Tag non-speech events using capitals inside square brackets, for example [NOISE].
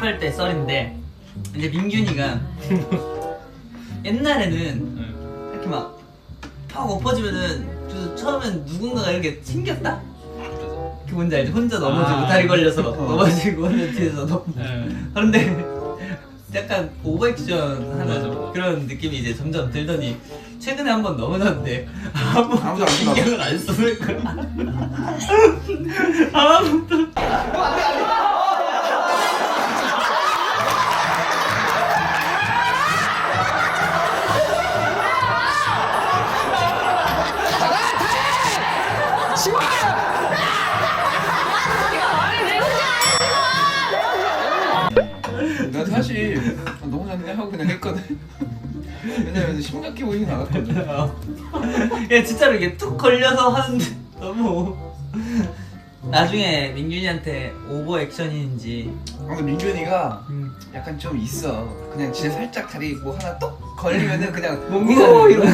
연습할 때 썰인데 이제 민균이가 옛날에는 이렇게 막팍 엎어지면은 그 처음엔 누군가가 이렇게 챙겼다? 그 뭔지 알지? 혼자 넘어지고 아. 다리 걸려서 막 어. 넘어지고 혼자 뒤에서 넘 네. 그런데 약간 오버액션 하는 맞아. 그런 느낌이 이제 점점 들더니 최근에 한 번 넘어졌는데 아무 아무도 안. 신경을 안 쓰는 거야 [LAUGHS] 아무 난 사실 너무 좋네 하고 그냥 했거든. 왜냐면 심각해 보이긴 않았거든. 야 진짜로 이게 툭 걸려서 하는데 너무 나중에 민균이한테 오버 액션인지 아, 근데 민균이가 음, 약간 좀 있어. 그냥 진짜 살짝 다리 뭐 하나 똑 걸리면은 그냥 몽고 이러고.